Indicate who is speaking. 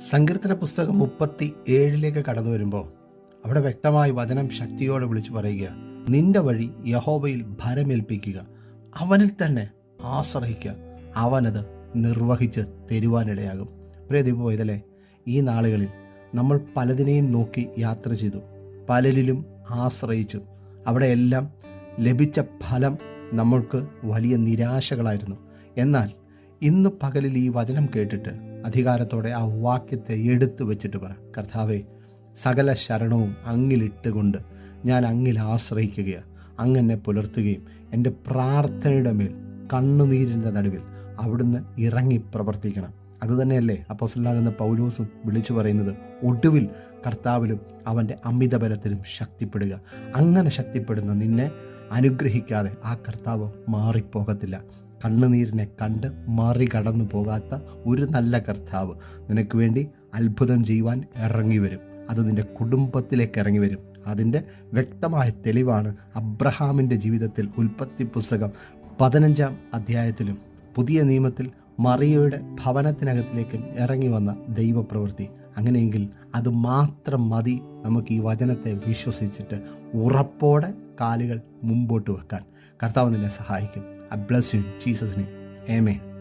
Speaker 1: സങ്കീർത്തന പുസ്തകം മുപ്പത്തി ഏഴിലേക്ക് കടന്നു വരുമ്പോൾ അവിടെ വ്യക്തമായി വചനം ശക്തിയോടെ വിളിച്ചു പറയുക നിന്റെ വഴി യഹോബയിൽ ഭരമേൽപ്പിക്കുക അവനിൽ തന്നെ ആശ്രയിക്കുക അവനത് നിർവഹിച്ച് തരുവാനിടയാകും. പ്രിയ പോയതല്ലേ ഈ നാളുകളിൽ നമ്മൾ പലതിനെയും നോക്കി യാത്ര ചെയ്തു പലരിലും ആശ്രയിച്ചു. അവിടെയെല്ലാം ലഭിച്ച ഫലം നമ്മൾക്ക് വലിയ നിരാശകളായിരുന്നു. എന്നാൽ ഇന്ന് പകലിൽ ഈ വചനം കേട്ടിട്ട് അധികാരത്തോടെ ആ വാക്യത്തെ എടുത്തു വെച്ചിട്ട് പറ. കർത്താവെ സകല ശരണവും അങ്ങിലിട്ടുകൊണ്ട് ഞാൻ അങ്ങിൽ ആശ്രയിക്കുകയാണ് അങ്ങനെ പുലർത്തുകയും എന്റെ പ്രാർത്ഥനയുടെ മേൽ കണ്ണുനീരിന്റെ നടുവിൽ അവിടുന്ന് ഇറങ്ങി പ്രവർത്തിക്കണം. അതുതന്നെയല്ലേ അപ്പോസലാകുന്ന പൗലോസും വിളിച്ചു പറയുന്നത്. ഒടുവിൽ കർത്താവിലും അവന്റെ അമിതബലത്തിലും ശക്തിപ്പെടുക. അങ്ങനെ ശക്തിപ്പെടുന്ന നിന്നെ അനുഗ്രഹിക്കാതെ ആ കർത്താവ് മാറിപ്പോകത്തില്ല. കണ്ണുനീരിനെ കണ്ട് മറികടന്നു പോകാത്ത ഒരു നല്ല കർത്താവ് നിനക്ക് വേണ്ടി അത്ഭുതം ചെയ്യുവാൻ ഇറങ്ങി വരും. അത് നിന്റെ കുടുംബത്തിലേക്ക് ഇറങ്ങി വരും. അതിന്റെ വ്യക്തമായ തെളിവാണ് അബ്രഹാമിന്റെ ജീവിതത്തിൽ ഉൽപ്പത്തി പുസ്തകം പതിനഞ്ചാം അധ്യായത്തിലും പുതിയ നിയമത്തിൽ മറിയയുടെ ഭവനത്തിനകത്തിലേക്കും ഇറങ്ങി വന്ന ദൈവപ്രവൃത്തി. അങ്ങനെയെങ്കിൽ അത് മാത്രം മതി നമുക്ക് ഈ വചനത്തെ വിശ്വസിച്ചിട്ട് ഉറപ്പോടെ കാലുകൾ മുമ്പോട്ട് വെക്കാൻ. കർത്താവ് നിന്നെ സഹായിക്കും. I bless you in Jesus' name. Amen.